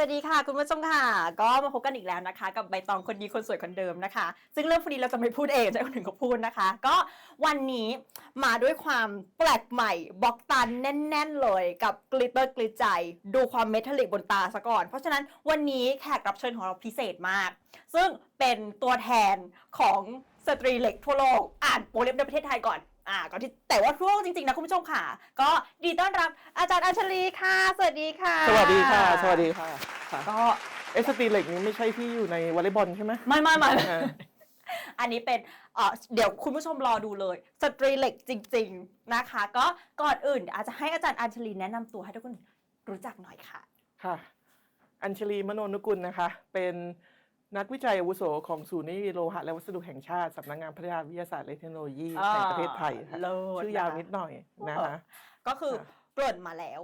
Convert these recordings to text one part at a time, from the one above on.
วัสดีค่ะ คุณผู้ชมค่ะ ก็มาพบกันอีกแล้วนะคะ กับใบตองคนดีคนสวยคนเดิมนะคะ ซึ่งเรื่องพวกนี้เราจะไม่พูดเองจะให้คนอื่นเขาพูดนะคะ ก็วันนี้มาด้วยความแปลกใหม่บล็อกตันแน่น ๆ เลยกับกลิตเตอร์กลิตใจ ดูความเมทัลลิกบนตาซะก่อน เพราะฉะนั้นวันนี้แขกรับเชิญของเราพิเศษมาก ซึ่งเป็นตัวแทนของสตรีเหล็กทั่วโลกอ่านโปรเล็บในประเทศไทยก่อน อ่าก่อนที่แต่ว่าทั่วโลกจริงๆนะคุณผู้ชมค่ะ ก็ดีต้อนรับอาจารย์อัญชลีค่ะ สวัสดีค่ะ สวัสดีค่ะ สวัสดีค่ะค่ะก็เอสตีเหล็กนี้ไม่ใช่ที่อยู่ในวอลเลย์บอลใช่ไหมไม่ไม่ไม่อ่า อันนี้เป็นเอ่อเดี๋ยวคุณผู้ชมรอดูเลย สตรีเหล็กจริง ๆนะคะ ก็ก่อนอื่น อาจจะให้อาจารย์อัญชลีแนะนำตัวให้ทุกคนรู้จักหน่อยค่ะ ค่ะ อัญชลีมโนนุกุลนะคะ เป็น นักวิจัยอาวุโสของศูนย์นิติโลหะและวัสดุแห่งชาติสำนักงานพัฒนาวิทยาศาสตร์และเทคโนโลยีอ่าแห่งประเทศไทยค่ะเลิศชื่อยาวนะคะนิดหน่อยนะคะก็คือค่ะเกริ่นมาแล้ว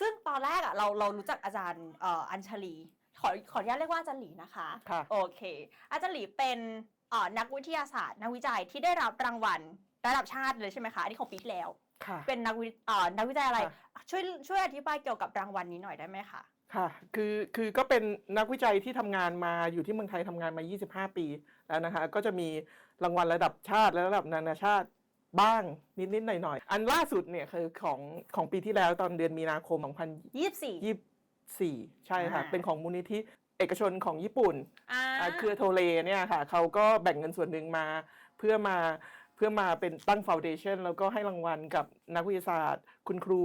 ซึ่งตอนแรกอะเราเรารู้จักอาจารย์เอ่ออัญชลี ขอขออนุญาตเรียกว่าอาจารย์หลีนะคะค่ะโอเค อาจารย์หลีเป็นเอ่อนักวิทยาศาสตร์ นักวิจัยที่ได้รับรางวัลระดับชาติเลยใช่ไหมคะอันนี้ของปีที่แล้วค่ะเป็นนักวิเอ่อนักวิจัยอะไรค่ะช่วยช่วยอธิบายเกี่ยวกับรางวัลนี้หน่อยได้ไหมคะ ค่ะ คือคือก็เป็นนักวิจัยที่ทำงานมาอยู่ที่เมืองไทยทำงานมา 25 ปีแล้วนะคะ ก็จะมีรางวัลระดับชาติและระดับนานาชาติบ้างนิดๆหน่อยๆ อันล่าสุดเนี่ยคือของของปีที่แล้วตอนเดือนมีนาคม2024 24 ใช่ค่ะ อ่า เป็นของมูลนิธิเอกชนของญี่ปุ่น อ่า อ่าเครือโทเลเนี่ยค่ะเขาก็แบ่งเงินส่วนหนึ่งมาเพื่อมาเพื่อมาเป็นตั้งฟ u วเดชันแล้วก็ให้รางวัลกับนักวิทยาศาสตร์ คุณครู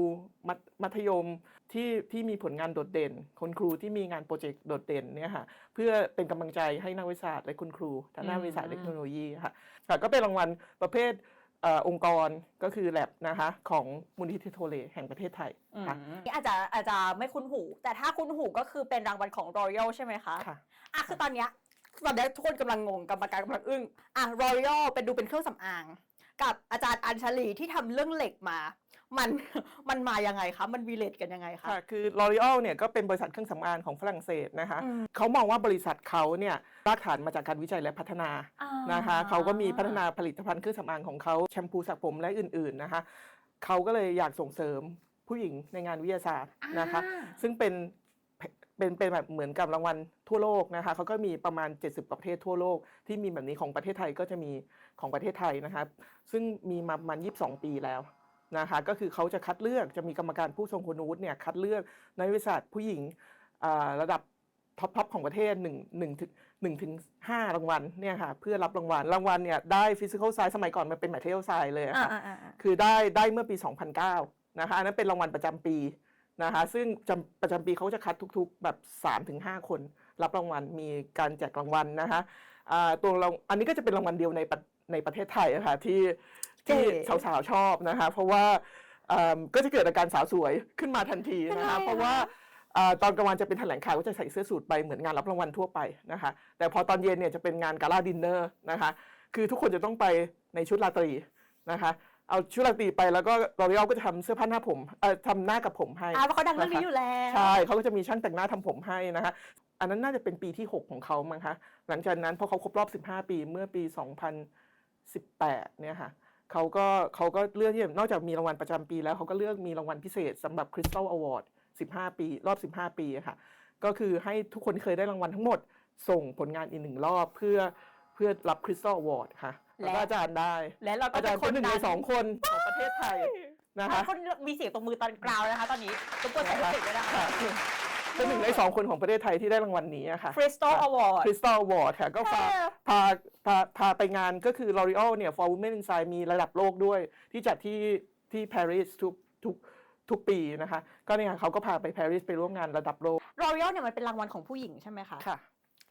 มัธมัธยมที่ที่มีผลงานโดดเด่น คุณครูที่มีงานโปรเจกต์โดดเด่นเนี่ยค่ะเพื่อเป็นกำลังใจให้นักวิทยาศาสตร์และคุณครูทางด้านวิทยาศาสตร์และเทคโนโลยีค่ะค่ะก็เป็นรางวัลประเภทเอ่อองค์กรก็คือแลบนะคะของมูลนิธิโทเลแห่งประเทศไทยอืมค่ะนี่อาจจะอาจจะไม่คุ้นหู แต่ถ้าคุ้นหูก็คือเป็นรางวัลของ Royal ใช่ไหมคะค่ะอะคือตอนเนี้ย ตอนเนี้ยทุกคนกำลังงงกรรมการกำลังอึ้งอะ Royal เป็นดูเป็นเครื่องสำอาง กับอาจารย์อัญชลีที่ทำเรื่องเหล็กมา มันมันมายังไงคะมันวีเลตกันยังไงคะ ค่ะคือ L'Oreal เนี่ยก็เป็นบริษัทเครื่องสำอางของฝรั่งเศสนะคะอืม เขามองว่าบริษัทเขาเนี่ยรากฐานมาจากการวิจัยและพัฒนาอ่านะคะเขาก็มีพัฒนาผลิตภัณฑ์เครื่องสำอางของเขาแชมพูสระผมและอื่นๆนะคะเขาก็เลยอยากส่งเสริมผู้หญิงในงานวิทยาศาสตร์นะคะ อ่า ซึ่งเป็น เป็นเป็นแบบเหมือนกับรางวัลทั่วโลกนะคะเขาก็มีประมาณ 70 ประเทศทั่วโลก ที่มีแบบนี้ของประเทศไทยก็จะมีของประเทศไทยนะคะซึ่งมีมาประมาณ 22 ปีแล้วนะคะก็คือเขาจะคัดเลือกจะมีกรรมการผู้ทรงคุณวุฒิเนี่ยคัดเลือกนักวิทยาศาสตร์ผู้หญิงอ่าระดับท็อปทอปของประเทศ1 1ถึง1ถึง5รางวัลเนี่ยค่ะเพื่อรับรางวัลรางวัลเนี่ยได้ฟิสิก a l ไซ e สมัยก่อนมันเป็น material size เลยอะอ่าค่ะอ่าอ่าอ่าคือได้ได้เมื่อปี 2009นะคะอันนั้นเป็นรางวัลประจำปี นะคะซึ่งจำประจำปีเขาจะคัดทุกๆ แบบ 3-5 คน รับรางวัลมีการแจกรางวัลนะคะอ่าตัวรางอันนี้ก็จะเป็นรางวัลเดียวในประในประเทศไทยอะค่ะที่ที่เก๋สาวๆชอบนะคะเพราะว่าอ่าก็จะเกิดอาการสาวสวยขึ้นมาทันทีนะคะเป็นไรอะเพราะว่าอ่าตอนกลางวันจะเป็นแถลงข่าวก็จะใส่เสื้อสูทไปเหมือนงานรับรางวัลทั่วไปนะคะแต่พอตอนเย็นเนี่ยจะเป็นงานกาล่าดินเนอร์นะคะคือทุกคนจะต้องไปในชุดราตรีนะคะ เอาชุดราตรีไปแล้วก็ลอรีอลก็จะทำเสื้อผ้าหน้าผมเอ่อทำหน้ากับผมให้อ่าเพราะเขาดังเรื่องนี้นะคะอยู่แล้วใช่เขาก็จะมีช่างแต่งหน้าทำผมให้นะคะ อันนั้นน่าจะเป็นปีที่ 6 ของเขามั้งคะหลังจากนั้นพอเขาครบรอบ 15 ปีเมื่อปี 2018 เนี่ยค่ะเขาก็เขาก็เลือกที่นอกจากมีรางวัลประจำปีแล้วเขาก็เลือกมีรางวัลพิเศษสำหรับ Crystal Award 15 ปี รอบ 15 ปีอะค่ะ ก็คือให้ทุกคนที่เคยได้รางวัลทั้งหมด ส่งผลงานอีกหนึ่งรอบเพื่อเพื่อรับ Crystal Award ค่ะ แล้วก็อาจารย์ได้ และเราก็อาจารย์เป็นหนึ่งในสองคนของประเทศไทยนะคะ คนมีเสียงตรงมือตอนกราวนะคะ ตอนนี้ทุกคนใส่เอฟเฟกต์ด้วยนะค่ะเป็นหนึ่งในสองคนของประเทศไทยที่ได้รางวัลนี้อะค่ะ Crystal Award คริสตัลวอร์ดค่ะก็พาเออพาพาพาไปงานก็คือ L'Oreal เนี่ย for Women in Science มีระดับโลกด้วย ที่จัดที่ที่ปารีสทุกทุกทุกปีนะคะ ก็เนี่ยค่ะเขาก็พาไปปารีสไปร่วมงานระดับโลก Royal เนี่ยมันเป็นรางวัลของผู้หญิงใช่ไหมคะ ค่ะ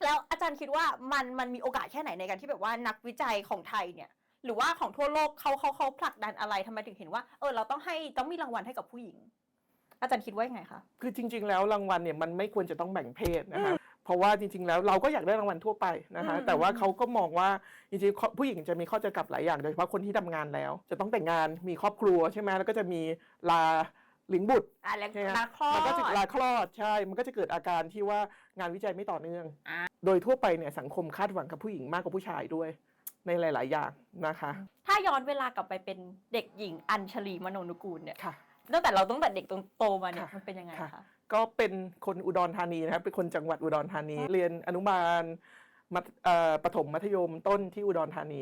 แล้วอาจารย์คิดว่ามันมันมีโอกาสแค่ไหนในการที่แบบว่านักวิจัยของไทยเนี่ย หรือว่าของทั่วโลกเขาเขาเขาผลักดันอะไรทำไมถึงเห็นว่าเออเราต้องให้ต้องมีรางวัลให้กับผู้หญิง อาจารย์คิดว่ายังไงคะ คือจริง ๆ แล้วรางวัลเนี่ยมันไม่ควรจะต้องแบ่งเพศนะคะเพราะว่าจริง ๆ แล้วเราก็อยากได้รางวัลทั่วไปนะคะอืม แต่ว่าเขาก็มองว่าจริงๆข้อผู้หญิงจะมีข้อจำกัดหลายอย่างโดยเฉพาะคนที่ทำงานแล้ว จะต้องแต่งงานมีครอบครัวใช่ไหมแล้วก็จะมีลาห ลิงบุตรอะแล้วใช่ไหมนาคลอมันก็จะดลาคลอดใช่ มันก็จะเกิดอาการที่ว่างานวิจัยไม่ต่อเนื่อง อ่า โดยทั่วไปเนี่ยสังคมคาดหวังกับผู้หญิงมากกว่าผู้ชายด้วย ในหลาย ๆ อย่างนะคะถ้าย้อนเวลากลับไปเป็นเด็กหญิงอัญชลีมโนนุกูลเนี่ยค่ะ ตั้งแต่เราตั้งแต่เด็กจนโตมาเนี่ยค่ะมันเป็นยังไงค่ะ คะ ก็เป็นคนอุดรธานีนะครับเป็นคนจังหวัดอุดรธานี เรียนอนุบาลมัธเอ่อประถมมัธยมต้นที่อุดรธานี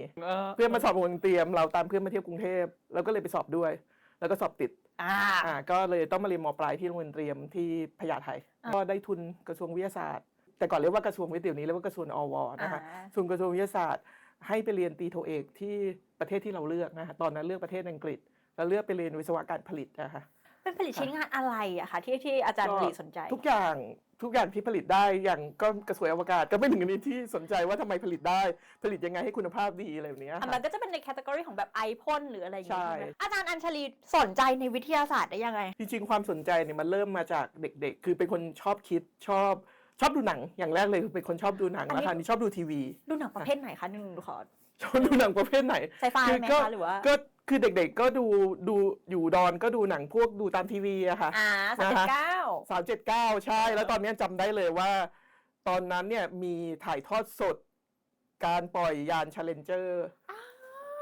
เพื่อนมาสอบโรงเรียนเตรียม เราตามเพื่อนมาเที่ยวกรุงเทพแล้วก็เลยไปสอบด้วย แล้วก็สอบติด อ่า อ่าก็เลยต้องมาเรียนมปลายที่โรงเรียนเตรียมที่พญาไทอ่าก็ได้ทุนกระทรวงวิทยาศาสตร์ แต่ก่อนเรียกว่ากระทรวงวิทย์เดี๋ยวนี้เรียกว่ากระทรวงอวนะคะอ่าส่วนกระทรวงวิทยาศาสตร์ ให้ไปเรียนตีโทเอกที่ประเทศที่เราเลือกนะคะตอนนั้นเลือกประเทศอังกฤษ แล้วเลือกไปเรียนวิศวการผลิตนะคะ เป็นผลิตชิ้นงานอะไรอะคะที่ที่อาจารย์ก็หลีสนใจ ทุกอย่าง ทุกอย่างที่ผลิตได้อย่างก็กระสวยอวกาศก็เป็นหนึ่งในนี้ที่สนใจว่าทำไมผลิตได้ผลิตยังไงให้คุณภาพดีอะไรแบบเนี้ยอะค่ะมันก็จะเป็นในแคตตากรีของแบบไอพ่นหรืออะไรอย่างเงี้ยใช่ ใช่ไหมอาจารย์อัญชลีสนใจในวิทยาศาสตร์ได้ยังไง จริงๆ ความสนใจเนี่ยมันเริ่มมาจากเด็กๆ คือเป็นคนชอบคิดชอบชอบดูหนังอย่างแรกเลยคือเป็นคนชอบดูหนังอันนี้ แล้วคราวนี้ชอบดูทีวี ดูหนังประเภทไหนคะหนึ่งขอชอบดูหนังประเภทไหน ไซไฟคือไหมก็ คะหรือว่า ก็ คือเด็กๆก็ดูดูอยู่ดอนก็ดูหนังพวกดูตามทีวีอะค่ะอ่าสามสิบเก้าสามเจ็ดเก้าใช่ แล้วตอนนี้จำได้เลยว่า ตอนนั้นเนี่ยมีถ่ายทอดสด การปล่อยยาน Challenger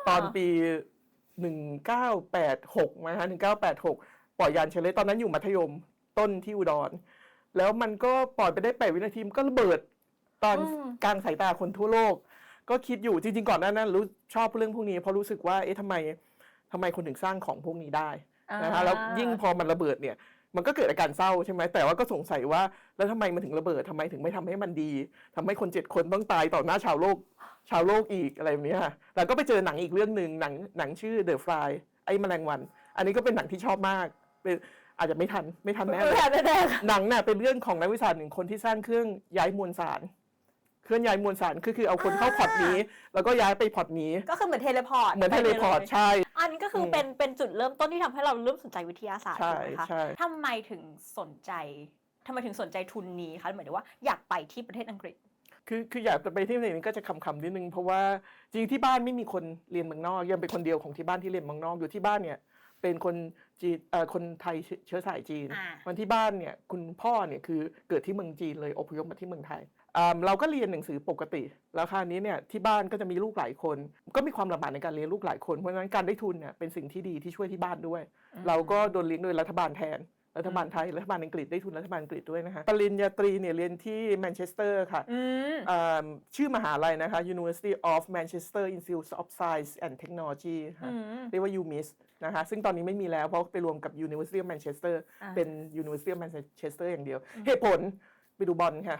ตอนปี1986นะฮะ1986ปล่อยยาน Challenger ตอนนั้นอยู่มัธยมต้นที่อุดร แล้วมันก็ปล่อยไปได้แปดวินาทีมันก็ระเบิด ตอนอืมกลางสายตาคนทั่วโลก ก็คิดอยู่จริงๆก่อนหน้านั้นรู้ชอบเรื่องพวกนี้เพราะรู้สึกว่าเอ๊ะทำไม ทำไมคนถึงสร้างของพวกนี้ได้นะคะแล้วยิ่งพอมันระเบิดเนี่ยมันก็เกิดอาการเศร้าใช่ไหมแต่ว่าก็สงสัยว่าแล้วทำไมมันถึงระเบิดทำไมถึงไม่ทำให้มันดีทำให้คนเจ็ดคนต้องตายต่อหน้าชาวโลก ชาวโลกอีกอะไรแบบเนี้ยค่ะแล้วก็ไปเจอหนังอีกเรื่องหนึ่งหนังหนังชื่อ The Fly ไอ้แมลงวัน อันนี้ก็เป็นหนังที่ชอบมากเป็นอาจจะไม่ทันไม่ทันแน่ไม่เลยทันแน่ๆค่ะหนังน่ะเป็นเรื่องของนักวิทยาศาสตร์หนึ่งคนที่สร้างเครื่องย้ายมวลสารเคลื่อนย้ายมวลสารคือคือเอาคนเข้าพอร์ตนี้ แล้วก็ย้ายไปพอร์ตนี้ ก็คือเหมือนเทเลพอร์ตเหมือนเทเลพอร์ตใช่ อันนี้ก็คืออมเป็นเป็นจุดเริ่มต้นที่ทำให้เราเริ่มสนใจวิทยาศาสตร์ใช่ถูกไหมคะใช่ทำไมถึงสนใจทำไมถึงสนใจทุนนี้คะหมายถึงว่าอยากไปที่ประเทศอังกฤษคือคืออยากจะไปที่ไหนนี่ก็จะคำๆนิดนึงเพราะว่าจริงๆที่บ้านไม่มีคนเรียนเมืองนอกยังเป็นคนเดียวของที่บ้านที่เรียนเมืองนอกอยู่ที่บ้านเนี่ยเป็นคนจีนเอ่อคนไทยเชื้อเชื้อสายจีนอ่าวันที่บ้านเนี่ยคุณพ่อเนี่ยคือเกิดที่เมืองจีนเลยอพยพมาที่เมืองไทยอ่า เราก็เรียนหนังสือปกติ แล้วคราวนี้เนี่ยที่บ้านก็จะมีลูกหลายคน ก็มีความลำบากในการเลี้ยงลูกหลายคนเพราะฉะนั้นการได้ทุนเนี่ยเป็นสิ่งที่ดีที่ช่วยที่บ้านด้วย เราก็โดนเลี้ยงโดยรัฐบาลแทนรัฐบาลไทยรัฐบาลอังกฤษได้ทุนรัฐบาลอังกฤษด้วยนะคะปริญญาตรีเนี่ยเรียนที่แมนเชสเตอร์ค่ะอืมอ่าชื่อมหาลัยนะคะ University of Manchester Institute of Science and Technology ค่ะอืมเรียกว่า UMIS นะคะซึ่งตอนนี้ไม่มีแล้วเพราะไปรวมกับ University of Manchester อ่าเป็น University of Manchester อย่างเดียว เหตุผลไปดูบอลค่ะ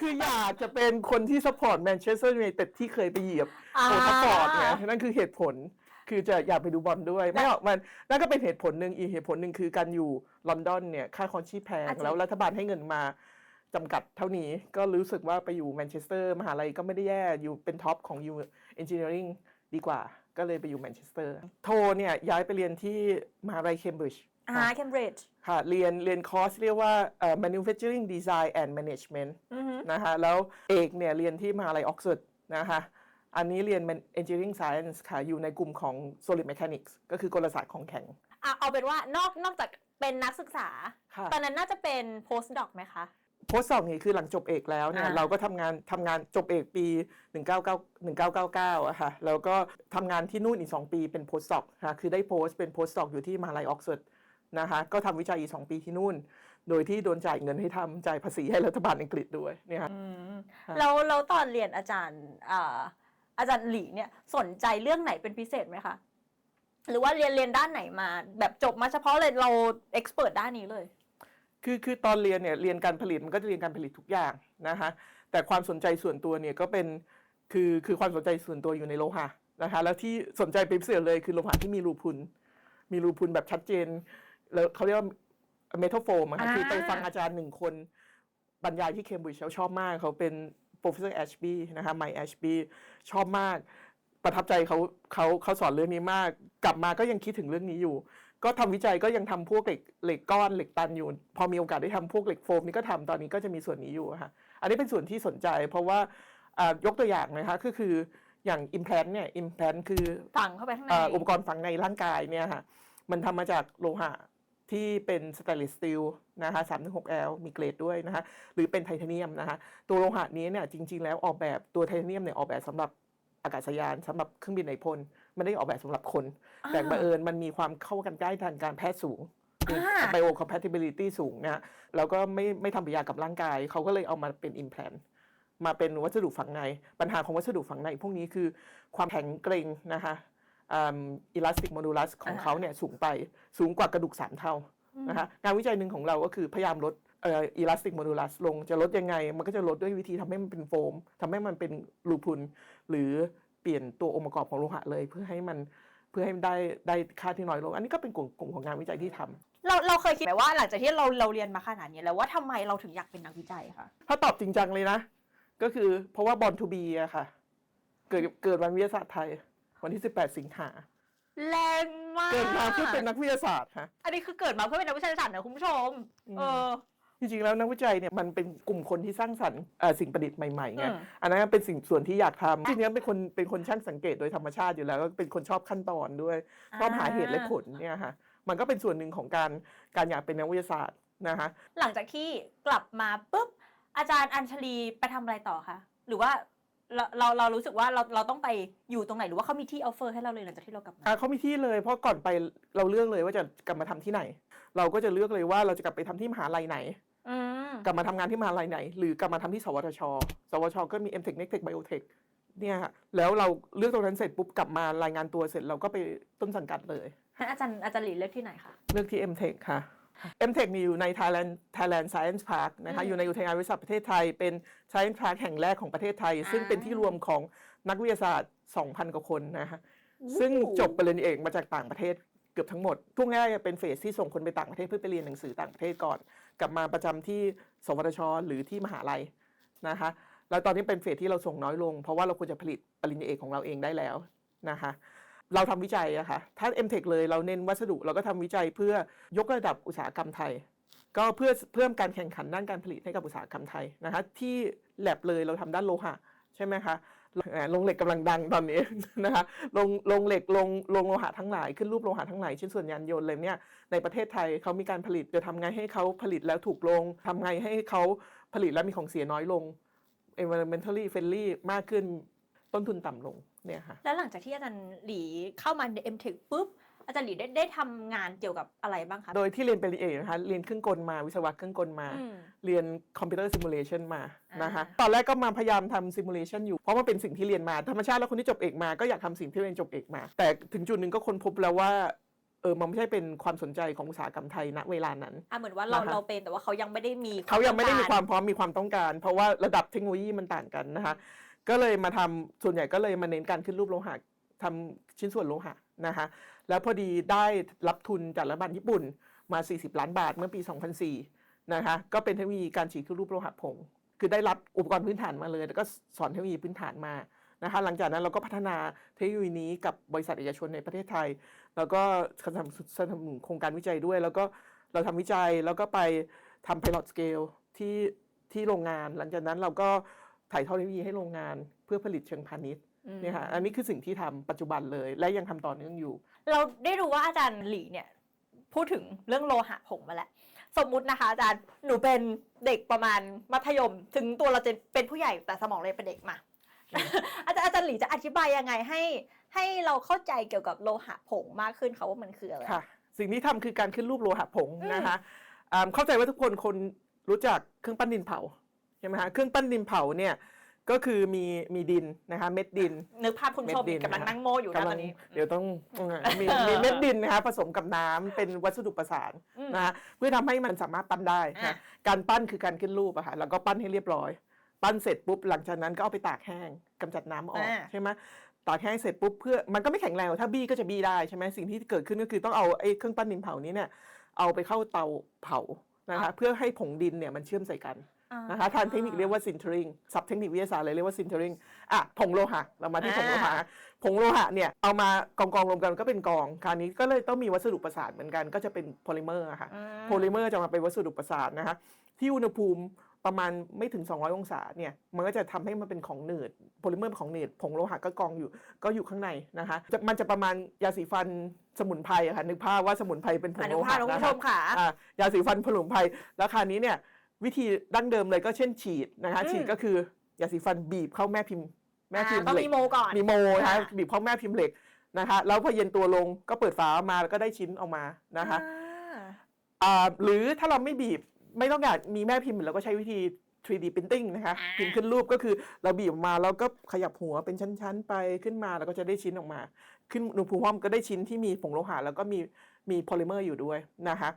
คืออยากจะเป็นคนที่ support Manchester United ที่เคยไปเหยียบโอทัฟฟอร์ดไงนั่นคือเหตุผล คือจะอยากไปดูบอลด้วย ไม่ออกมันนั่นก็เป็นเหตุผลหนึ่งอีกเหตุผลหนึ่งคือการอยู่ลอนดอนเนี่ยค่าครองชีพแพงอะจริงแล้วรัฐบาลให้เงินมาจำกัดเท่านี้ก็รู้สึกว่าไปอยู่แมนเชสเตอร์มหาลัยก็ไม่ได้แย่อยู่เป็นท็อปของยูเอนจิเนียริงดีกว่า ก็เลยไปอยู่แมนเชสเตอร์โทเนี่ยย้ายไปเรียนที่มหาลัยเคมบริดจ์อ่าเคมบริดจ์ ค่ะเรียนเรียนคอร์สเรียกว่าเอ่อ manufacturing design and management อือฮึนะคะแล้วเอกเนี่ยเรียนที่มหาลัยออกซฟอร์ดนะคะอันนี้เรียน Man- engineering science ค่ะ อยู่ในกลุ่มของ solid mechanics ก็คือกลศาสตร์ของแข็งอะเอาเป็นว่านอกนอกจากเป็นนักศึกษาค่ะตอนนั้นน่าจะเป็น post doc ไหมคะโพสต์สองนี่คือหลังจบเอกแล้วเนี่ยอ่าเราก็ทำงานทำงานจบเอกปี 199 1999อะค่ะแล้วก็ทำงานที่นู่นอีก 2 ปีเป็นโพสต์ดอกค่ะคือได้โพสต์เป็นโพสต์ดอกอยู่ที่มหาลัยออกซฟอร์ด นะคะก็ทำวิจัยอีก2ปีที่นู่น โดยที่โดนจ่ายเงินให้ทำจ่ายภาษีให้รัฐบาลอังกฤษด้วยเนี่ยค่ะอืมค่ะแล้วแล้วตอนเรียนอาจารย์อ่าอาจารย์หลีเนี่ยสนใจเรื่องไหนเป็นพิเศษไหมคะหรือว่าเรียนเรียนด้านไหนมา แบบจบมาเฉพาะเลยเราเอ็กซ์เพรสด้านนี้เลย คือคือตอนเรียนเนี่ยเรียนการผลิตมันก็จะเรียนการผลิตทุกอย่างนะคะแต่ความสนใจส่วนตัวเนี่ยก็เป็นคือคือความสนใจส่วนตัวอยู่ในโลหะนะคะแล้วที่สนใจเป็นพิเศษเลยคือโลหะที่มีรูพุนมีรูพุนแบบชัดเจน แล้วเขาเรียกว่าเมทัลโฟมอะค่ะอ่าคือไปฟังอาจารย์หนึ่งคนบรรยายที่เคมบริดจ์แล้วชอบมากเขาเป็น professor Ashby นะคะไม Ashby ชอบมาก ประทับใจเขาเขาเขาสอนเรื่องนี้มาก กลับมาก็ยังคิดถึงเรื่องนี้อยู่ ก็ทำวิจัยก็ยังทำพวกเหล็กเหล็กก้อนเหล็กตันอยู่ พอมีโอกาสได้ทำพวกเหล็กโฟมนี่ก็ทำตอนนี้ก็จะมีส่วนนี้อยู่อะค่ะอันนี้เป็นส่วนที่สนใจ เพราะว่าอ่ายกตัวอย่างนะคะก็คืออย่าง implant เนี่ย implant คือฝังเข้าไปข้างในอ่าอุปกรณ์ฝังในร่างกายเนี่ยค่ะมันทำมาจากโลหะ ที่เป็นสแตนเลสสตีลนะคะ3-6 L มีเกรดด้วยนะคะ หรือเป็นไทเทเนียมนะคะ ตัวโลหะนี้เนี่ยจริง ๆ แล้วออกแบบตัวไทเทเนียมเนี่ยออกแบบสำหรับอากาศยานสำหรับเครื่องบินในพลไม่ได้ออกแบบสำหรับคน แต่บังเอิญมันมีความเข้ากันใกล้ทางการแพทย์สูงอ่า biocompatibility สูงนะฮะแล้วก็ไม่ไม่ทำปฏิกิริยากับร่างกาย เขาก็เลยเอามาเป็น implant มาเป็นวัสดุฝังใน ปัญหาของวัสดุฝังในพวกนี้คือความแข็งเกร็งนะคะ อิลาสติกโมดูลัสของอ่าเขาเนี่ยสูงไปสูงกว่ากระดูกสามเท่านะคะงานวิจัยหนึ่งของเราก็คือพยายามลดเอิลาสติกโมดูลัสลงจะลดยังไง มันก็จะลดด้วยวิธีทำให้มันเป็นโฟมทำให้มันเป็นรูพุน หรือเปลี่ยนตัวองค์ประกอบของโลหะเลย เพื่อให้มันเพื่อให้มันได้ได้ค่าที่น้อยลง อันนี้ก็เป็นกลุ่มกลุ่มของงานวิจัยที่ทำเราเราเคยคิดไหมว่าหลังจากที่เราเราเรียนมาขนาดนี้แล้วว่าทำไมเราถึงอยากเป็นนักวิจัยคะถ้าตอบจริงจังเลยนะ ก็คือเพราะว่าบอลทูบีอะค่ะ เกิดเกิดวันวิทยาศาสตร์ไทย วันที่ 18 สิงหาแรงมาก เกิดมาเพื่อเป็นนักวิทยาศาสตร์ค่ะอันนี้คือเกิดมาเพื่อเป็นนักวิทยาศาสตร์นะคุณผู้ชมอืมเออ จริงๆแล้วนักวิจัยเนี่ยมันเป็นกลุ่มคนที่สร้างสรรค์เอ่อสิ่งประดิษฐ์ใหม่ๆไงอืมอันนั้นเป็นสิ่งส่วนที่อยากทำจริงๆแล้วเป็นคนเป็นคนช่างสังเกตโดยธรรมชาติอยู่แล้ว ก็เป็นคนชอบขั้นตอนด้วย ชอบหาเหตุและผลเนี่ยค่ะ มันก็เป็นส่วนหนึ่งของการการอยากเป็นนักวิทยาศาสตร์นะคะ หลังจากที่กลับมาปุ๊บอาจารย์อัญชลีไปทำอะไรต่อคะ หรือว่า เราเราเรารู้สึกว่าเราเราต้องไปอยู่ตรงไหนหรือว่าเขามีที่ออฟเฟอร์ให้เราเลยหลังจากที่เรากลับมาอะเขามีที่เลยเพราะก่อนไปเราเลือกเลยว่าจะกลับมาทำที่ไหน เราก็จะเลือกเลยว่าเราจะกลับไปทำที่มหาลัยไหน อืมกลับมาทำงานที่มหาลัยไหน หรือกลับมาทำที่สวทช สวทช ก็มี m t e c h n e c t e c h Biotech เนี่ยฮะแล้วเราเลือกตรงนั้นเสร็จปุ๊บกลับมารายงานตัวเสร็จเราก็ไปต้นสังกัดเลยให้อาจารย์อาจารย์หลีเลือกที่ไหนคะ เลือกที่ m t e c h ค่ะ m t e c h มีอยู่ใน Thailand Thailand Science Park นะคะอืมอยู่ในอุทยานวิทยาศาสตร์ประเทศไทย เป็น Science Park แห่งแรกของประเทศไทย ซึ่งอ่าเป็นที่รวมของนักวิทยาศาสตร์ 2,000 กว่าคนนะคะซึ่งจบปริญญาเอกมาจากต่างประเทศเกือบทั้งหมดช่วงแรกเป็นเฟสที่ส่งคนไปต่างประเทศเพื่อไปเรียนหนังสือต่างประเทศก่อน กลับมาประจำที่สวทช หรือที่มหาลัยนะคะแล้วตอนนี้เป็นเฟสที่เราส่งน้อยลง เพราะว่าเราควรจะผลิตปริญญาเอกของเราเองได้แล้วนะคะ เราทำวิจัยอะค่ะถ้า m t e c h เลยเราเน้นวัสดุเราก็ทำวิจัยเพื่อยกระดับอุตสาหกรรมไทย ก็เพื่อเพิ่มการแข่งขันด้านการผลิตให้กับอุตสาหกรรมไทยนะคะที่แลบเลยเราทำด้านโลหะใช่ไหมคะเอ่อโรงเหล็กกำลังดังตอนนี้นะคะโรงโรงเหล็กโรงโรงโลหะทั้งหลายขึ้นรูปโลหะทั้งหลายชิ้นส่วนยานยนต์เลยเนี่ยในประเทศไทยเขามีการผลิตจะทำไงให้เขาผลิตแล้วถูกลงทำไงให้เขาผลิตแล้วมีของเสียน้อยลง environmentally friendly มากขึ้นต้นทุนต่ำลง เนี่ยค่ะ แล้วหลังจากที่อาจารย์หลีเข้ามาใน m t e c h ปุ๊บอาจารย์หลีได้ได้ทำงานเกี่ยวกับอะไรบ้างคะ โดยที่เรียนปริญญาเอกนะคะ เรียนเครื่องกลมาวิศวะเครื่องกลมา อืม เรียนคอมพิวเตอร์ซิมูเลชันมาอ่านนะคะ ตอนแรกก็มาพยายามทำซิมูเลชันอยู่ เพราะมันเป็นสิ่งที่เรียนมา ธรรมชาติแล้วคนที่จบเอกมาก็อยากทำสิ่งที่เรียนจบเอกมา แต่ถึงจุดหนึ่งก็ค้นพบแล้วว่าเออมันไม่ใช่เป็นความสนใจของอุตสาหกรรมไทยณเวลานั้น อะเหมือนว่าเรานะคะ เราเป็นแต่ว่าเขายังไม่ได้มีเขายังไม่ได้มีต้องคกวารมพร้อมมีความต้องการ เพราะว่าระดับเทคโนโลยีมันต่างกันนะคะ ก็เลยมาทำส่วนใหญ่ก็เลยมาเน้นการขึ้นรูปโลหะทำชิ้นส่วนโลหะนะคะแล้วพอดีได้รับทุนจากรัฐบาลญี่ปุ่นมา 40 ล้านบาทเมื่อปี 2004 นะคะก็เป็นเทคโนโลยีการฉีดขึ้นรูปโลหะผง คือได้รับอุปกรณ์พื้นฐานมาเลย แล้วก็สอนเทคโนโลยีพื้นฐานมานะคะหลังจากนั้นเราก็พัฒนาเทคโนโลยีนี้กับบริษัทเอกชนในประเทศไทย แล้วก็สนับสนุนโครงการวิจัยด้วย แล้วก็เราทำวิจัยแล้วก็ไปทำ pilot scale ที่ที่โรงงาน หลังจากนั้นเราก็ ถ่ายทอดเทคโนโลยีให้โรงงานเพื่อผลิตเชิงพาณิชย์อืมเนี่ยค่ะอันนี้คือสิ่งที่ทำปัจจุบันเลย และยังทำต่อเนื่องอยู่ เราได้รู้ว่าอาจารย์หลีเนี่ยพูดถึงเรื่องโลหะผงมาแล้ว สมมุตินะคะอาจารย์หนูเป็นเด็กประมาณมัธยม ถึงตัวเราจะเป็นผู้ใหญ่แต่สมองเลยเป็นเด็กมา อาจารย์อาจารย์หลีจะอธิบายยังไงให้ ให้เราเข้าใจเกี่ยวกับโลหะผงมากขึ้นค่ะว่ามันคืออะไรค่ะสิ่งที่ทำคือการขึ้นรูปโลหะผงอืมนะคะอ่าเข้าใจว่าทุกคนคนรู้จักเครื่องปั้นดินเผา ใช่ไหมคะเครื่องปั้นดินเผาเนี่ยก็คือมีมีดินนะคะเม็ดดิน นึกภาพคุณผู้ชมเม็ดดินกำลังนะคะนั่งโมอยู่นะกำตลัอนนี้ เดี๋ยวต้องมีมีเม็ดดินนะคะผสมกับน้ำเป็นวัสดุประสานอืมนะคะเพื่อทำให้มันสามารถปั้นได้อะนะการปั้นคือการขึ้นรูปอะค่ะแล้วก็ปั้นให้เรียบร้อย ปั้นเสร็จปุ๊บหลังจากนั้นก็เอาไปตากแห้งกำจัดน้ำออกอ่าใช่ไหมตากแห้งเสร็จปุ๊บเพื่อมันก็ไม่แข็งแรงหรอกถ้าบี้ก็จะบี้ได้ใช่ไหมสิ่งที่เกิดขึ้นก็คือต้องเอาไอ้เครื่องปั้นดินเผานี้เนี่ยเอาไปเข้าเตาเผานะคะเพื่อให้ผงดินเนี่ยมันเชื่อมใส่กันอ่า นะคะทางเทคนิคเรียกว่า sintering ศัพท์เทคนิควิทยาศาสตร์เลยเรียกว่า sintering อะผงโลหะ เรามาที่ผงโลหะ ผงโลหะเนี่ย เอามากองกองๆรวมกันก็เป็นกอง คราวนี้ก็เลยต้องมีวัสดุประสานเหมือนกันก็จะเป็นโพลิเมอร์ค่ะอืมโพลิเมอร์จะมาเป็นวัสดุประสานนะคะที่อุณหภูมิประมาณไม่ถึง 200 องศาเนี่ย มันก็จะทำให้มันเป็นของหนืดโพลิเมอร์เป็นของหนืดผงโลหะก็กองอยู่ก็อยู่ข้างในนะคะจะมันจะประมาณยาสีฟันสมุนไพรอะค่ะนึกภาพว่าสมุนไพรเป็นผองนุโลภาหะพคุณนะผู้ชคะมค่ะอะยาสีฟันผลุมไพรแล้วคราวนี้เนี่ย วิธีดั้งเดิมเลยก็เช่นฉีดนะคะ อืม ฉีดก็คือยาสีฟันบีบเข้าแม่พิมพ์แม่พิมพ์ต้องเหล็มีกโมก่อน มีโมนะคะอ่า บีบเข้าแม่พิมพ์เหล็กนะคะแล้วพอเย็นตัวลงก็เปิดฝาออกมาแล้วก็ได้ชิ้นออกมานะคะอ่าอ่าหรือถ้าเราไม่บีบไม่ต้องการมีแม่พิมพ์เราก็ใช้วิธี 3D printing นะคะอ่าพิมพ์ขึ้นรูปก็คือเราบีบออกมาแล้วก็ขยับหัวเป็นชั้นๆ ไปขึ้นมาแล้วก็จะได้ชิ้นออกมา ขึ้นอุณหภูมิห้องก็ได้ชิ้นที่มีผงโลหะแล้วก็มีมีโพลิเมอร์อยู่ด้วยนะคะ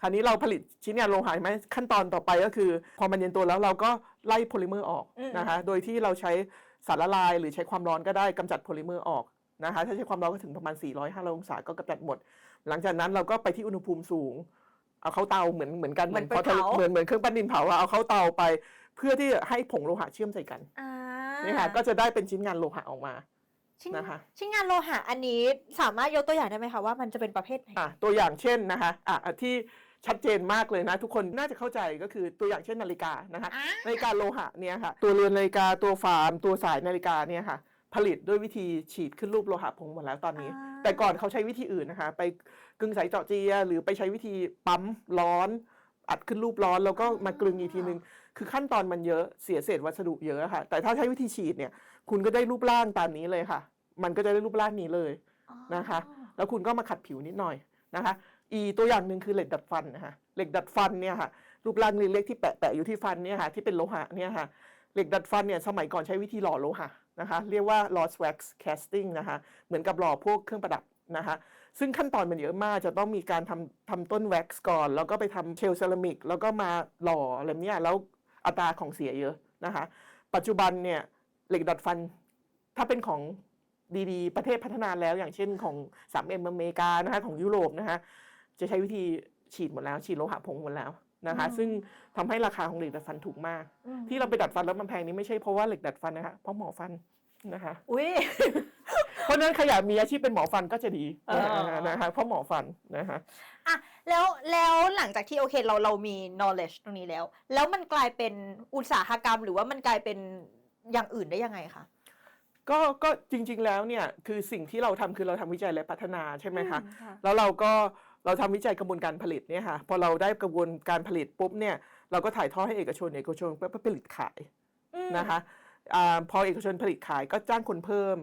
คราวนี้เราผลิตชิ้นงานโลหะเห็นไหมขั้นตอนต่อไปก็คือ พอมันเย็นตัวแล้วเราก็ไล่โพลิเมอร์ออกอืมนะคะโดยที่เราใช้สารละลาย หรือใช้ความร้อนก็ได้กำจัดโพลิเมอร์ออกนะคะถ้าใช้ความร้อนก็ถึงประมาณ 400-500 องศาก็กำจัดหมด หลังจากนั้นเราก็ไปที่อุณหภูมิสูงเอาเข้าเตาเหมือนเหมือนกันเหมือนไปพอทะลุเผาเหมือนเหมือนเครื่องปั้นดินเผาอะเอาเข้าเตาไป เพื่อที่จะให้ผงโลหะเชื่อมใส่กันอ่านี่ค่ะก็จะได้เป็นชิ้นงานโลหะออกมา ชิ้นนะคะชิ้นงานโลหะอันนี้สามารถยกตัวอย่างได้ไหมคะว่ามันจะเป็นประเภทไหนอะตัวอย่างเช่นนะคะอะอะที่ชัดเจนมากเลยนะ ทุกคนน่าจะเข้าใจก็คือตัวอย่างเช่นนาฬิกานะคะอ่านาฬิกาโลหะเนี่ยค่ะ ตัวเรือนนาฬิกาตัวฝามตัวสายนาฬิกาเนี่ยค่ะ ผลิตด้วยวิธีฉีดขึ้นรูปโลหะผงหมดแล้วตอนนี้อ่าแต่ก่อนเขาใช้วิธีอื่นนะคะ ไปกึ่งสายเจาะเจีย หรือไปใช้วิธีปั๊มร้อนอัดขึ้นรูปร้อนแล้วก็มากลึงอีกทีนึง คือขั้นตอนมันเยอะเสียเศษวัสดุเยอะค่ะ แต่ถ้าใช้วิธีฉีดเนี่ย คุณก็ได้รูปร่างตามนี้เลยค่ะ มันก็จะได้รูปร่างนี้เลยอ๋อนะคะ แล้วคุณก็มาขัดผิวนิดหน่อยนะคะ อีตัวอย่างหนึ่งคือเหล็กดัดฟันนะคะเหล็กดัดฟันเนี่ยค่ะรูปร่างเล็กๆที่แปะๆอยู่ที่ฟันเนี่ยค่ะที่เป็นโลหะเนี่ยค่ะเหล็กดัดฟันเนี่ยสมัยก่อนใช้วิธีหล่อโลหะนะคะเรียกว่า lost wax casting นะคะเหมือนกับหล่อพวกเครื่องประดับนะคะซึ่งขั้นตอนมันเยอะมากจะต้องมีการทำทำต้นแว็กซ์ก่อน แล้วก็ไปทำเชลเซรามิกแล้วก็มาหล่ออะไรเนี้ยแล้วอัตราของเสียเยอะนะคะปัจจุบันเนี่ยเหล็กดัดฟันถ้าเป็นของ ดีๆ ประเทศพัฒนาแล้วอย่างเช่นของ 3M อเมริกานะคะของยุโรปนะคะจะใช้วิธีฉีดหมดแล้วฉีดโลหะผงหมดแล้วนะคะ ซึ่งทำให้ราคาของเหล็กดัดฟันถูกมากอืมที่เราไปดัดฟันแล้วมันแพงนี่ไม่ใช่เพราะว่าเหล็กดัดฟันนะคะเพราะหมอฟันนะคะอุ้ยเพราะฉะนั้นขยะมีอาชีพเป็นหมอฟันก็จะดีเออนะคะเพราะหมอฟันนะคะอะแล้วแล้วหลังจากที่โอเคเราเรามี knowledge ตรงนี้แล้ว แล้วมันกลายเป็นอุตสาหกรรม หรือว่ามันกลายเป็นอย่างอื่นได้ยังไงคะ ก็ก็จริง ๆ แล้วเนี่ยคือสิ่งที่เราทำคือเราทำวิจัยและพัฒนาใช่ไหมคะอืค่ะแล้วเราก็เราทำวิจัยกระบวนการผลิตเนี่ยค่ะพอเราได้กระบวนการผลิตปุ๊บเนี่ยเราก็ถ่ายทอดให้เอกชนเอกชนก็ผลิตขายอืมนะคะอาพอเอกชนผลิตขายก็จ้างคนเพิ่ม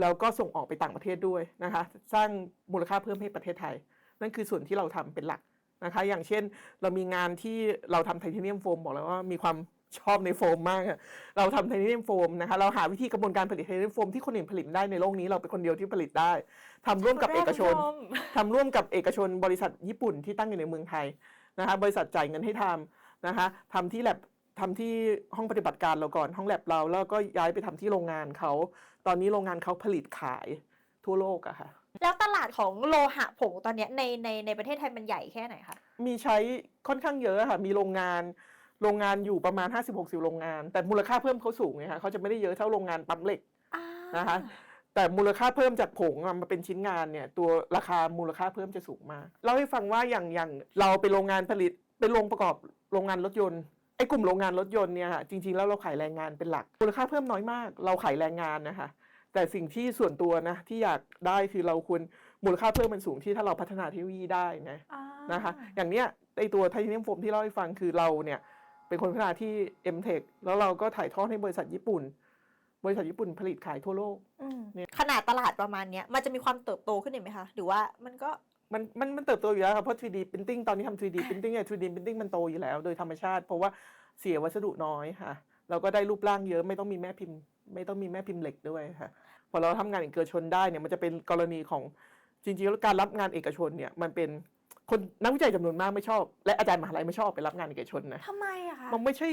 แล้วก็ส่งออกไปต่างประเทศด้วยนะคะสร้างมูลค่าเพิ่มให้ประเทศไทย นั่นคือส่วนที่เราทำเป็นหลักนะคะอย่างเช่นเรามีงานที่เราทำไทเทเนียมโฟมบอกแล้วว่ามีความ ชอบในโฟมมากอะเราทำไทเทเนียมโฟมนะคะ เราหาวิธีกระบวนการผลิตไทเทเนียมโฟมที่คนอื่นผลิตไม่ได้ในโลกนี้เราเป็นคนเดียวที่ผลิตได้ทำร่วมกับเอกชน ทำร่วมกับเอกชนบริษัทญี่ปุ่นที่ตั้งอยู่ในเมืองไทยนะคะบริษัทจ่ายเงินให้ทำนะคะทำที่แลบทำที่ห้องปฏิบัติการเราก่อนห้องแลบเรา แล้วก็ย้ายไปทำที่โรงงานเขา ตอนนี้โรงงานเขาผลิตขายทั่วโลกอะค่ะ แล้วตลาดของโลหะผงตอนเนี้ยในในในประเทศไทยมันใหญ่แค่ไหนคะ มีใช้ค่อนข้างเยอะค่ะ มีโรงงาน โรงงานอยู่ประมาณ 50-60 โรงงาน แต่มูลค่าเพิ่มเขาสูงไงคะเขาจะไม่ได้เยอะเท่าโรงงานปั๊มเหล็กอ่านะคะแต่มูลค่าเพิ่มจากผงอะมาเป็นชิ้นงานเนี่ยตัวราคามูลค่าเพิ่มจะสูงมากเล่าให้ฟังว่าอย่างอย่างเราเป็นโรงงานผลิตเป็นโรงประกอบโรงงานรถยนต์ไอ้กลุ่มโรงงานรถยนต์เนี่ยค่ะจริงๆแล้วเราขายแรงงานเป็นหลักมูลค่าเพิ่มน้อยมาก เราขายแรงงานนะคะแต่สิ่งที่ส่วนตัวนะที่อยากได้คือเราควรมูลค่าเพิ่มมันสูงที่ถ้าเราพัฒนาเทคโนโลยีได้นะอ่านะคะอย่างเนี้ยไอตัวไทเทเนียมโฟมที่เล่าให้ฟังคือเราเนี่ย เป็นคนพัฒนาที่ m t e c h แล้วเราก็ถ่ายทอดให้บริษัทญี่ปุ่น บริษัทญี่ปุ่นผลิตขายทั่วโลกอืมเนี่ยขนาดตลาดประมาณเนี้ยมันจะมีความเติบโตขึ้นอีกไหมคะ หรือว่ามันก็มันมันมันเติบโตอยู่แล้วครับเพราะ 3D printing ตอนนี้ทำ 3D printing เนี่ย 3D printing มันโตอยู่แล้ว โดยธรรมชาติ เพราะว่าเสียวัสดุน้อยค่ะเราก็ได้รูปร่างเยอะไม่ต้องมีแม่พิมพ์ ไม่ต้องมีแม่พิมพ์เหล็กด้วยค่ะพอเราทำงานเอกชนได้เนี่ยมันจะเป็นกรณีของจริงๆแล้วการรับงานเอกชนเนี่ยมันเป็น คนนักวิจัยจำนวนมากไม่ชอบ และอาจารย์มหาลัยไม่ชอบไปรับงานเอกชนนะทำไมอะคะมันไม่ใช่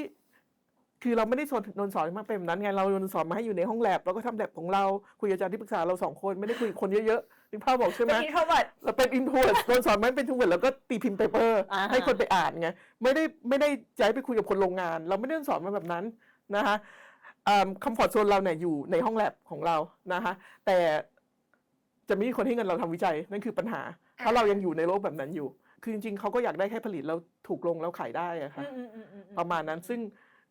คือเราไม่ได้สอนโดนสอนมาเป็นแบบนั้นไงเราโดนสอนมาให้อยู่ในห้องแลบแล้วก็ทำแลบของเราคุยกับอาจารย์ที่ปรึกษาเราสองคนไม่ได้คุยกับคนเยอะๆนึกภาพบอกใช่ไหมเป็น introvert เราเป็นอินโทรโดนสอนมาให้เป็นทูเวิร์ดแล้วก็ตีพิมพ์เปเปอร์อ่าฮะ ให้คนไปอ่านไงไม่ได้ไม่ได้จะให้ไปคุยกับคนโรงงาน เราไม่ได้โดนสอนมาแบบนั้นนะคะคอมฟอร์ทโซนเราเนี่ยอยู่ในห้องแลบของเรานะคะแต่จะไม่มีคนให้เงินเราทำวิจัยนั่นคือปัญหา เพราะเรายังอยู่ในโลกแบบนั้นอยู่ คือจริงๆเขาก็อยากได้แค่ผลิตแล้วถูกลงแล้วขายได้อะค่ะอืมอืมอืมอืประมาณนั้นซึ่ง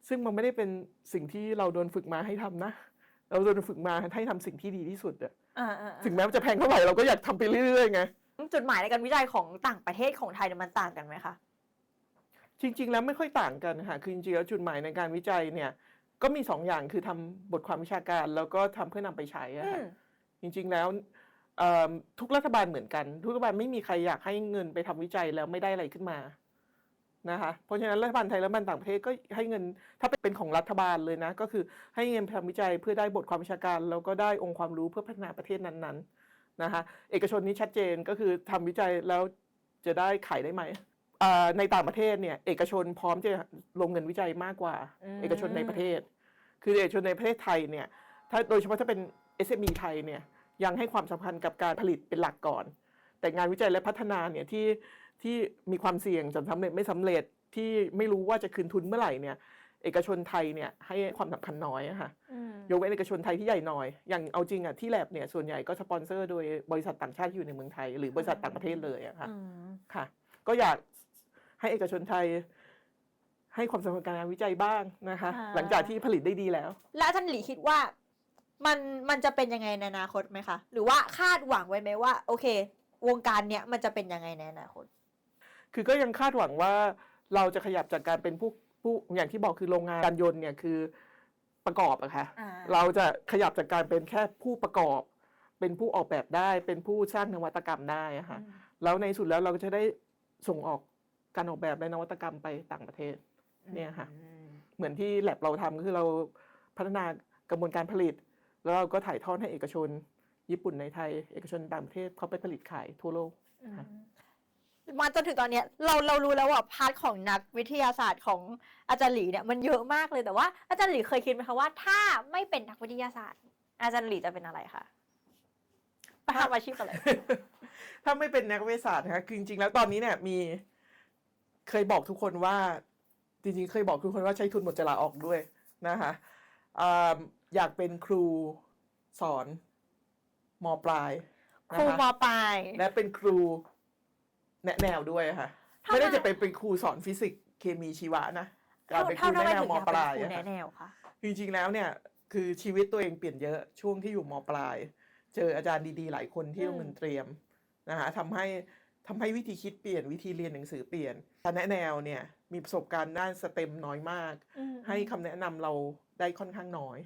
ซึ่งมันไม่ได้เป็นสิ่งที่เราโดนฝึกมาให้ทำนะ เราโดนฝึกมาให้ทำสิ่งที่ดีที่สุดอะอ่าอ่าถึงแม้มันจะแพงเท่าไหร่เราก็อยากทำไปเรื่อยๆไงจุดหมายในการวิจัยของต่างประเทศของไทยเนี่ยมันต่างกันไหมคะจริง ๆ แล้วไม่ค่อยต่างกันค่ะคือจริงๆแล้วจุดหมายในการวิจัยเนี่ย ก็มีสองอย่างคือทำบทความวิชาการ แล้วก็ทำเพื่อนำไปใช้อะอืค่ะมจริง ๆ แล้วเอ่อ ทุกรัฐบาลเหมือนกัน ทุกรัฐบาลไม่มีใครอยากให้เงินไปทำวิจัยแล้วไม่ได้อะไรขึ้นมานะคะเพราะฉะนั้นรัฐบาลไทยและรัฐบาลต่างประเทศก็ให้เงินถ้าเป็นของรัฐบาลเลยนะ ก็คือให้เงินไปทำวิจัยเพื่อได้บทความวิชาการ แล้วก็ได้องค์ความรู้เพื่อพัฒนาประเทศนั้นๆนะคะเอกชนนี้ชัดเจนก็คือทำวิจัยแล้วจะได้ขายได้ไหมอ่าในต่างประเทศเนี่ยเอกชนพร้อมจะลงเงินวิจัยมากกว่าอืมเอกชนในประเทศ คือเอกชนในประเทศไทยเนี่ยถ้าโดยเฉพาะถ้าเป็น SME ไทยเนี่ย ยังให้ความสำคัญกับการผลิตเป็นหลักก่อน แต่งานวิจัยและพัฒนาเนี่ยที่ที่มีความเสี่ยงจะสำเร็จไม่สำเร็จที่ไม่รู้ว่าจะคืนทุนเมื่อไหร่เนี่ยเอกชนไทยเนี่ยให้ความสำคัญน้อยอะค่ะอืมยกเว้นเอกชนไทยที่ใหญ่หน่อย อย่างเอาจริงอะที่แลบเนี่ยส่วนใหญ่ก็สปอนเซอร์โดยบริษัทต่างชาติที่อยู่ในเมืองไทย หรือบริษัทต่างประเทศเลยอะค่ะอืมค่ะ ก็อยากให้เอกชนไทย ให้ความสำคัญกับงานวิจัยบ้างนะคะ หลังจากที่ผลิตได้ดีแล้ว แล้วอาจารย์หลีคิดว่า มันมันจะเป็นยังไงในอนาคตไหมคะ หรือว่าคาดหวังไว้ไหมว่า โอเค วงการเนี้ยมันจะเป็นยังไงในอนาคต คือก็ยังคาดหวังว่าเราจะขยับจากการเป็นผู้ผู้อย่างที่บอกคือโรงงานการยนต์เนี่ยคือประกอบอะค่ะอ่า เราจะขยับจากการเป็นแค่ผู้ประกอบ เป็นผู้ออกแบบได้ เป็นผู้สร้างนวัตกรรมได้อะค่ะ แล้วในสุดแล้วเราก็จะได้ส่งออกการออกแบบและนวัตกรรมไปต่างประเทศ เนี่ยค่ะ อืมเหมือนที่แลบเราทำก็คือเราพัฒนากระบวนการผลิต แล้วเราก็ถ่ายทอดให้เอกชน ญี่ปุ่นในไทย เอกชนต่างประเทศเขาไปผลิตขายทั่วโลกค่ะมาจนถึงตอนเนี้ยเราเรารู้แล้วว่าพาร์ทของนักวิทยาศาสตร์ของอาจารย์หลีเนี่ยมันเยอะมากเลยแต่ว่าอาจารย์หลีเคยคิดไหมคะว่าถ้าไม่เป็นนักวิทยาศาสตร์ อาจารย์หลีจะเป็นอะไรคะไปทำอาชีพอะไร ถ้าไม่เป็นนักวิทยาศาสตร์นะคะคือจริงๆแล้วตอนนี้เนี่ยมีเคยบอกทุกคนว่า จริงๆ เคยบอกทุกคนว่าใช้ทุนหมดจะลาออกด้วยนะคะ อ่าอยากเป็นครูสอนมปลายครูนะะมปลายและเป็นครูแนะแนวด้วยค่ะทำไมไม่ได้จะไปเป็นครูสอนฟิสิกส์เคมีชีวะนะการเป็นครูทำไมแนะแนวถึงมอยากปเป็นลายครูอะแนะค่ะแนวคะคือจริงๆแล้วเนี่ย คือชีวิตตัวเองเปลี่ยนเยอะช่วงที่อยู่มปลาย เจออาจารย์ดีๆ หลายคนที่โรงเรียนเตรียมนะคะทำให้ทำให้วิธีคิดเปลี่ยนวิธีเรียนหนังสือเปลี่ยนการแนะแนวเนี่ยมีประสบการณ์ด้านสเต็มน้อยมากอืมให้คำแนะนำเรา ได้ค่อนข้างน้อย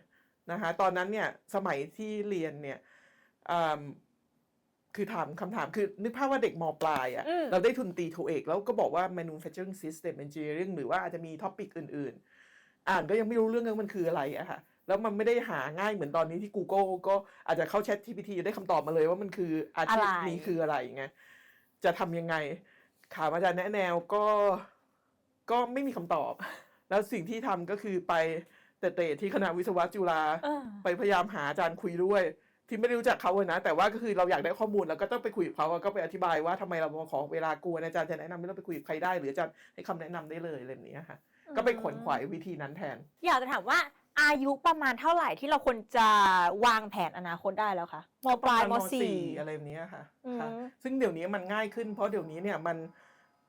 นะคะตอนนั้นเนี่ยสมัยที่เรียนเนี่ยอืมคือถามคำถามคือนึกภาพว่าเด็กมปลายอะอืมเราได้ทุนตีโทเอกแล้วก็บอกว่า manufacturing system engineering หรือว่าอาจจะมีท็อปิกอื่น ๆ อ่านก็ยังไม่รู้เรื่องว่ามันคืออะไรอะค่ะแล้วมันไม่ได้หาง่ายเหมือนตอนนี้ที่ Google ก็อาจจะเข้า Chat GPT ได้คำตอบมาเลยว่ามันคืออาชีพอะไรนี้คืออะไรไงจะทำยังไงถามอาจารย์แนะแนวก็ก็ไม่มีคำตอบ แล้วสิ่งที่ทำก็คือไป เตะๆที่คณะวิศวะจุฬาเออไปพยายามหาอาจารย์คุยด้วย ที่ไม่ได้รู้จักเขาเลยนะ แต่ว่าก็คือเราอยากได้ข้อมูลแล้วก็ต้องไปคุยกับเขาก็ไปอธิบายว่าทำไมเรามาขอเวลากลัวอาจารย์จะแนะนำไม่ต้องไปคุยกับใครได้ หรืออาจารย์ให้คำแนะนำได้เลยอะไรแบบนี้ค่ะ ก็ไปขวนขวายวิธีนั้นแทน อยากจะถามว่าอายุประมาณเท่าไหร่ที่เราควรจะวางแผนอนาคตได้แล้วคะมปลายมประณสี่อะไรแบบนี้ค่ะอืมค่ะ ซึ่งเดี๋ยวนี้มันง่ายขึ้น เพราะเดี๋ยวนี้เนี่ยมัน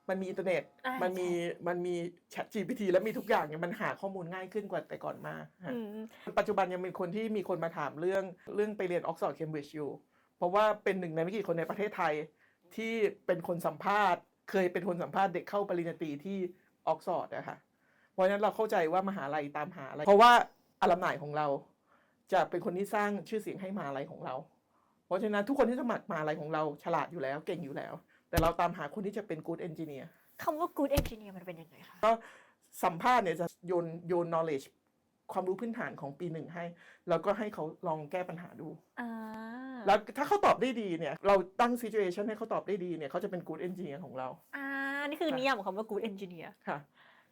มันมีอินเทอร์เน็ต อ่ามันมีมันมี Chat GPT แล้วมีทุกอย่างเนี่ยมันหาข้อมูลง่ายขึ้นกว่าแต่ก่อนมากค่ะอืมปัจจุบันยังมีคนที่มีคนมาถามเรื่องเรื่องไปเรียนออกซฟอร์ดเคมบริดจ์อยู่ เพราะว่าเป็นหนึ่งในไม่กี่คนในประเทศไทย ที่เป็นคนสัมภาษณ์ เคยเป็นคนสัมภาษณ์เด็กเข้าปริญญาตรีที่ออกซฟอร์ดนะคะเพราะฉะนั้นเราเข้าใจว่ามหาลัยตามหาอะไร เพราะว่าอลัมนายของเรา จะเป็นคนที่สร้างชื่อเสียงให้มหาลัยของเรา เพราะฉะนั้นทุกคนที่สมัครมหาลัยของเราฉลาดอยู่แล้วเก่งอยู่แล้ว แต่เราตามหาคนที่จะเป็น good engineer คำว่า good engineer มันเป็นยังไงคะ ก็สัมภาษณ์เนี่ยจะโยนโยน knowledge ความรู้พื้นฐานของปีหนึ่งให้ แล้วก็ให้เขาลองแก้ปัญหาดู อ่า แล้วถ้าเขาตอบได้ดีเนี่ย เราตั้ง situation ให้เขาตอบได้ดีเนี่ยเขาจะเป็น good engineer ของเรา อ่า นี่คือนิยามของคำว่า good engineer ค่ะ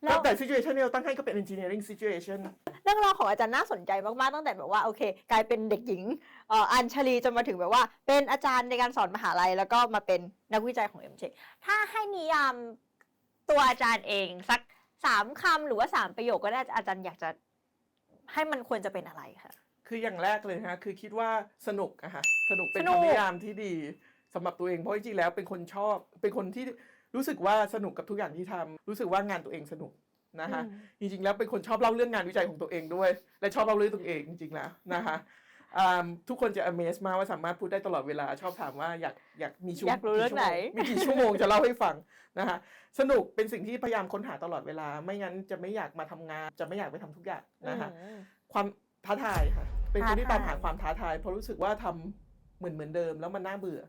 แล้วแต่ situation ที่เราตั้งให้ก็เป็น engineering situation เรื่องราวของอาจารย์น่าสนใจมากๆตั้งแต่แบบว่าโอเค กลายเป็นเด็กหญิงเอ่ออัญชลีจนมาถึงแบบว่า เป็นอาจารย์ในการสอนมหาลัย แล้วก็มาเป็นนักวิจัยของ MJ ถ้าให้นิยามตัวอาจารย์เองสักสามคำหรือว่าสามประโยคก็ได้อาจารย์อยากจะให้มันควรจะเป็นอะไรคะคืออย่างแรกเลยนะคือคิดว่าสนุกอะค่ะสนุกเป็นสนุกคำนิยามที่ดีสำหรับตัวเองเพราะจริงๆแล้วเป็นคนชอบเป็นคนที่ รู้สึกว่าสนุกกับทุกอย่างที่ทำรู้สึกว่างานตัวเองสนุกนะคะอืมจริงๆแล้วเป็นคนชอบเล่าเรื่องงานวิจัยของตัวเองด้วย และชอบเล่าเรื่องตัวเองจริงๆแล้วนะคะอ่าทุกคนจะ amaze มากว่าสามารถพูดได้ตลอดเวลาชอบถามว่าอยากอยากมีชั่วอยากรู้เรื่องไหนมีกี่ชั่วโมงจะเล่าให้ฟังนะคะสนุกเป็นสิ่งที่พยายามค้นหาตลอดเวลา ไม่งั้นจะไม่อยากมาทำงาน จะไม่อยากไปทำทุกอย่างนะคะอืมความท้าทายค่ะ เป็นคนที่ท้าตามทายหาความท้าทายเพราะรู้สึกว่าทเหมือนเหมือนเดิมแล้วมันน่าเบื่อ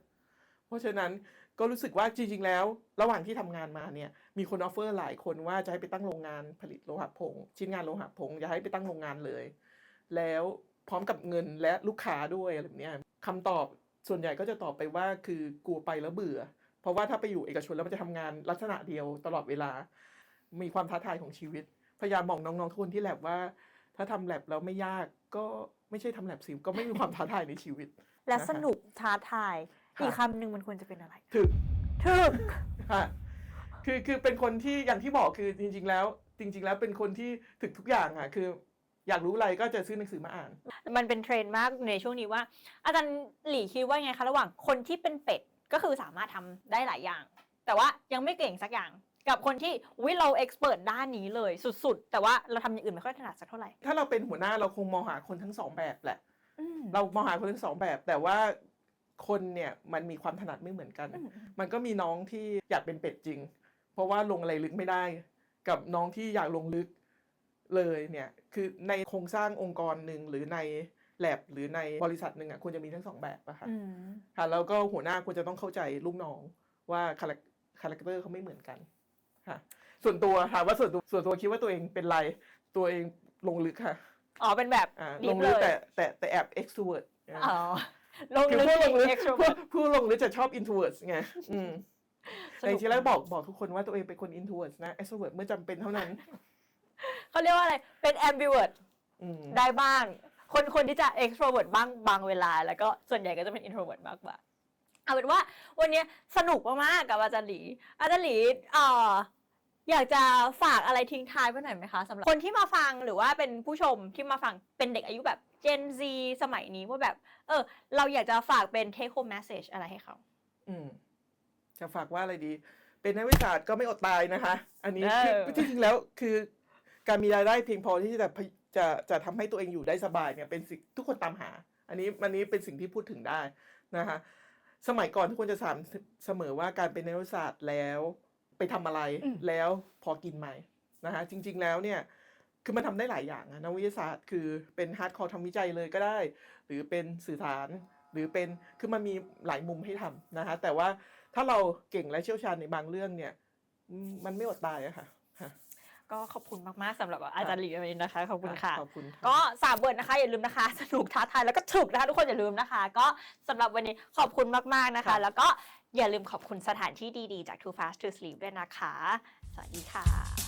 เพราะฉะนั้น ก็รู้สึกว่าจริง ๆ แล้ว ระหว่างที่ทำงานมาเนี่ยมีคนออฟเฟอร์หลายคนว่าจะให้ไปตั้งโรงงานผลิตโลหะผงชิ้นงานโลหะผงอย่าให้ไปตั้งโรงงานเลย แล้วพร้อมกับเงินและลูกค้าด้วยอะไรแบบเนี้ยคำตอบส่วนใหญ่ก็จะตอบไปว่าคือกลัวไปแล้วเบื่อ เพราะว่าถ้าไปอยู่เอกชนแล้วมันจะทำงานลักษณะเดียวตลอดเวลา มีความท้าทายของชีวิต พยายามบอกน้องๆทุกคนที่แลบว่า ถ้าทำแลบแล้วไม่ยากก็ไม่ใช่ทำแลบสิก็ไม่มีความท้าทายในชีวิต และนะคะสนุกท้าทายค่ะ อีกคำหนึ่งมันควรจะเป็นอะไรถึกถึกค่ะคือคือเป็นคนที่อย่างที่บอกคือจริง ๆ แล้ว จริง ๆ แล้วเป็นคนที่ถึกทุกอย่างอะคือ อยากรู้อะไรก็จะซื้อหนังสือมาอ่าน มันเป็นเทรนด์มากในช่วงนี้ว่า อาจารย์หลี่คิดว่าไงคะระหว่างคนที่เป็นเป็ดก็คือสามารถทำได้หลายอย่าง แต่ว่ายังไม่เก่งสักอย่างกับคนที่วิเราเอ็กซ์เพรสด้านนี้เลยสุดๆ แต่ว่าเราทำอย่างอื่นไม่ค่อยถนัดสักเท่าไหร่ ถ้าเราเป็นหัวหน้าเราคงมองหาคนทั้งสองแบบแหละอืมเรามองหาคนทั้งสองแบบ แต่ว่า คนเนี่ยมันมีความถนัดไม่เหมือนกันอืมมันก็มีน้องที่อยากเป็นเป็ดจริง เพราะว่าลงอะไรลึกไม่ได้ กับน้องที่อยากลงลึกเลยเนี่ยคือในโครงสร้างองค์กรหนึ่งหรือในแลบหรือในบริษัทหนึ่งอะควรจะมีทั้งสองแบบอะค่ะอืมค่ะแล้วก็หัวหน้าควรจะต้องเข้าใจลูกน้องว่าคาแรคคาแรคเตอร์เขาไม่เหมือนกันค่ะ ส่วนตัวถามว่าส่วนตัวส่วนตัวคิดว่าตัวเองเป็นไร ตัวเองลงลึกค่ะ อ๋อเป็นแบบอ่าดีลงเลลึกยแต่แต่แต่แอบ extrovert นะอ๋อ ลงคือลึกผู้ลงลึกเอ็กโทรผู้ผู้ลงลึกจะชอบ introvert ไงอืมสแต่นุจกริงๆแล้วบอกบอกทุกคนว่าตัวเองเป็นคน introvert นะ extrovert เมื่อจำเป็นเท่านั้น เขาเรียกว่าอะไร เป็น ambivert อืมได้บ้าง คนคนที่จะ extrovert บ้างบางเวลา แล้วก็ส่วนใหญ่ก็จะเป็น introvert มากกว่า เอาเป็นว่าวันนี้สนุกมากๆกับอาจารย์หลี อาจารย์หลีเอ่อ อยากจะฝากอะไรทิ้งท้ายไว้หน่อยไหมคะสำหรับคนที่มาฟังหรือว่าเป็นผู้ชมที่มาฟังเป็นเด็กอายุแบบ Gen Z สมัยนี้ว่าแบบ เออ เราอยากจะฝากเป็น take home message อะไรให้เขา อืมจะฝากว่าอะไรดี เป็นนักวิทยาศาสตร์ก็ไม่อดตายนะคะ อันนี้คือเออจริงๆแล้วคือการมีรายได้เพียงพอที่จะพยจะจะทำให้ตัวเองอยู่ได้สบายเนี่ยเป็นสิ่งทุกคนตามหา อันนี้อันนี้เป็นสิ่งที่พูดถึงได้นะคะ สมัยก่อนทุกคนจะถามเสมอว่าการเป็นนักวิทยาศาสตร์แล้ว ไปทำอะไรอืมแล้วพอกินไหมนะคะจริง ๆแล้วเนี่ยคือมันทำได้หลายอย่างนะนักวิทยาศาสตร์คือเป็นฮาร์ดคอร์ทำวิจัยเลยก็ได้ หรือเป็นสื่อสาร หรือเป็นคือมันมีหลายมุมให้ทำนะคะแต่ว่าถ้าเราเก่งและเชี่ยวชาญในบางเรื่องเนี่ยอืมมันไม่อดตายอะค่ะค่ะก็ขอบคุณมากๆสำหรับอาจารย์หลีวันนี้นะคะขอบคุณค่ะขอบคุณค่ะก็สามเวิร์ดนะคะอย่าลืมนะคะ สนุกท้าทายแล้วก็ถึกนะคะทุกคนอย่าลืมนะคะ ก็สำหรับวันนี้ขอบคุณมากๆนะคะค่ะแล้วก็ อย่าลืมขอบคุณสถานที่ดีๆ จาก Too Fast to Sleep ด้วยนะคะ สวัสดีค่ะ